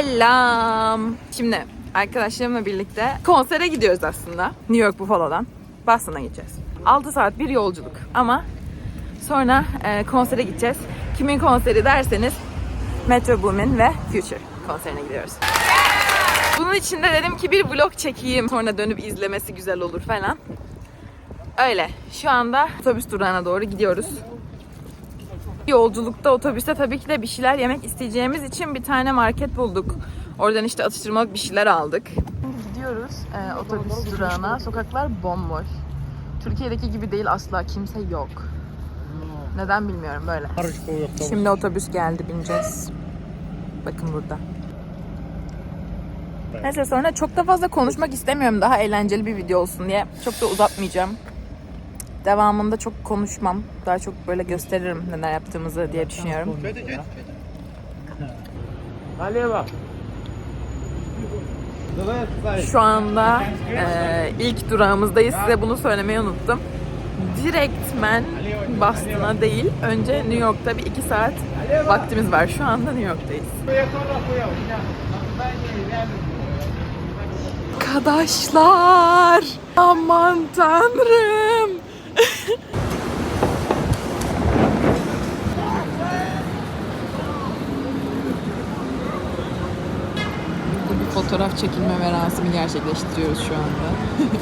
Selam. Şimdi arkadaşlarımla birlikte konsere gidiyoruz aslında. New York Buffalo'dan. Boston'a gideceğiz. 6 saat bir yolculuk ama sonra e, konsere gideceğiz. Kimin konseri derseniz Metro Boomin ve Future konserine gidiyoruz. Bunun için de dedim ki bir vlog çekeyim. Sonra dönüp izlemesi güzel olur falan. Öyle. Şu anda otobüs durağına doğru gidiyoruz. Yolculukta otobüste tabii ki de bir şeyler yemek isteyeceğimiz için bir tane market bulduk. Oradan işte atıştırmalık bir şeyler aldık. Gidiyoruz e, otobüs durağına. Sokaklar bomboş. Türkiye'deki gibi değil asla. Kimse yok. Neden bilmiyorum böyle. Şimdi otobüs geldi bineceğiz. Bakın burada. Neyse sonra çok da fazla konuşmak istemiyorum. Daha eğlenceli bir video olsun diye. Çok da uzatmayacağım. Devamında çok konuşmam. Daha çok böyle gösteririm neler yaptığımızı diye düşünüyorum. Şu anda e, ilk durağımızdayız. Size bunu söylemeyi unuttum. Direktmen Boston'a değil. Önce New York'ta bir iki saat vaktimiz var. Şu anda New York'tayız. Arkadaşlar! Aman tanrım! Fotoğraf çekilme merasimi gerçekleştiriyoruz şu anda.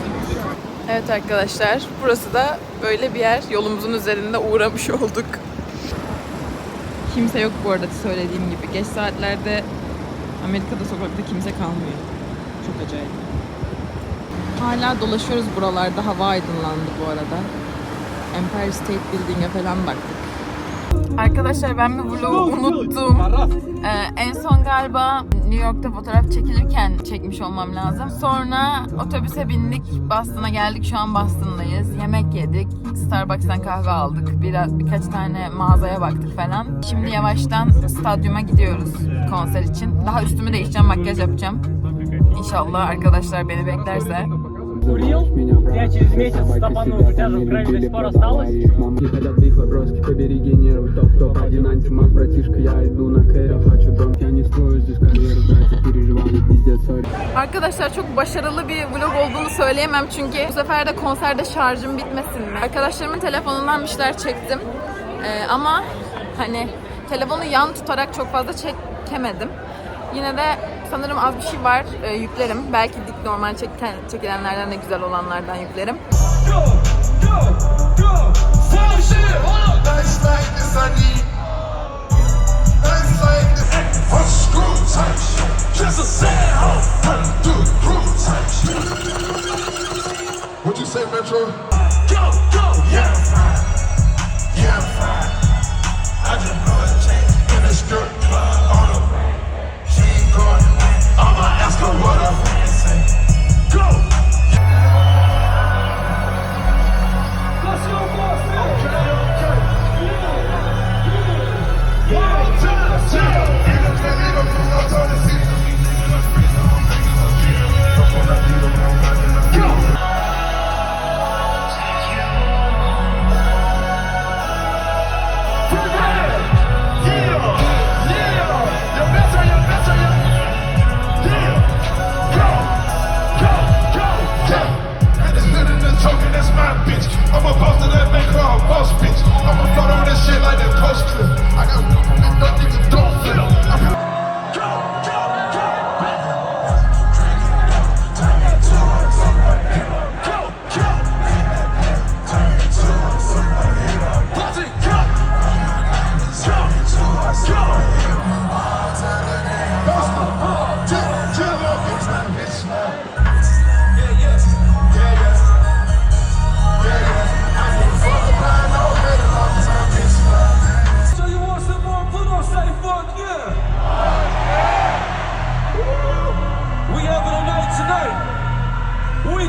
evet arkadaşlar, burası da böyle bir yer. Yolumuzun üzerinde uğramış olduk. Kimse yok bu arada söylediğim gibi. Geç saatlerde Amerika'da sokakta kimse kalmıyor. Çok acayip. Hala dolaşıyoruz buralarda. Hava aydınlandı bu arada. Empire State Building'e falan baktık. Arkadaşlar ben bir vlogu unuttum. Ee, en son galiba New York'ta fotoğraf çekilirken çekmiş olmam lazım. Sonra otobüse bindik. Boston'a geldik. Şu an Boston'dayız. Yemek yedik. Starbucks'tan kahve aldık. Biraz, birkaç tane mağazaya baktık falan. Şimdi yavaştan stadyuma gidiyoruz konser için. Daha üstümü değişeceğim, makyaj yapacağım. İnşallah arkadaşlar beni beklerse Курил? Я через месяц стопану, у тебя же в крови до сих пор осталось? Не хотят бить вопроски, побереги нервы Топ-топ, один антимаг, братишка Я иду на кэра, хочу дом Я не строю здесь карьеру, братья переживания, пиздец, сори Arkadaşlar çok başarılı bir vlog olduğunu söyleyemem çünkü bu sefer de konserde şarjım bitmesin mi? Arkadaşlarımın telefonundan bir şeyler çektim. Ee, ama hani telefonu yan tutarak çok fazla çekemedim. Yine de sanırım az bir şey var Ee, yüklerim. Belki dik normal çeken, çekilenlerden de güzel olanlardan yüklerim. Metro? Go, go, yeah. Yeah,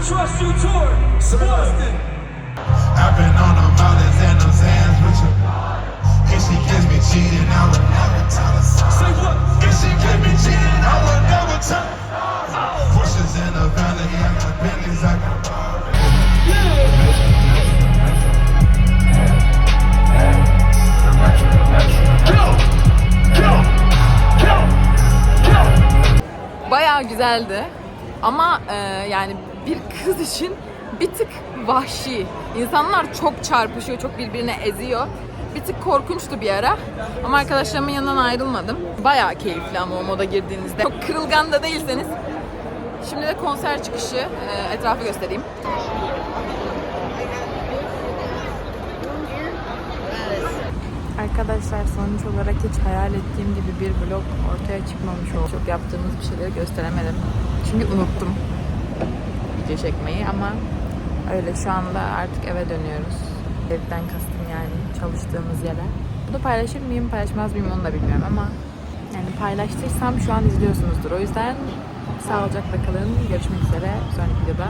trust you tour. Boston. I've been on the mountains and those hands with you. She gives me cheating, I never tell her. Say what? If she give me cheating, I never tell her. Pushes in the valley I got borrowed. Go, go, go, go. Bayağı güzeldi. Ama e, yani bir kız için bir tık vahşi. İnsanlar çok çarpışıyor, çok birbirine eziyor. Bir tık korkunçtu bir ara. Ama arkadaşlarımın yanından ayrılmadım. Bayağı keyifli ama o moda girdiğinizde. Çok kırılgan da değilseniz. Şimdi de konser çıkışı e, etrafı göstereyim. Arkadaşlar sonuç olarak hiç hayal ettiğim gibi bir vlog ortaya çıkmamış oldu. Çok yaptığımız bir şeyleri gösteremedim. Çünkü unuttum video çekmeyi ama öyle şu anda artık eve dönüyoruz. Evden kastım yani çalıştığımız yere. Bu da paylaşır mıyım paylaşmaz mıyım onu da bilmiyorum ama yani paylaştırsam şu an izliyorsunuzdur. O yüzden sağlıcakla kalın. Görüşmek üzere sonraki videoda.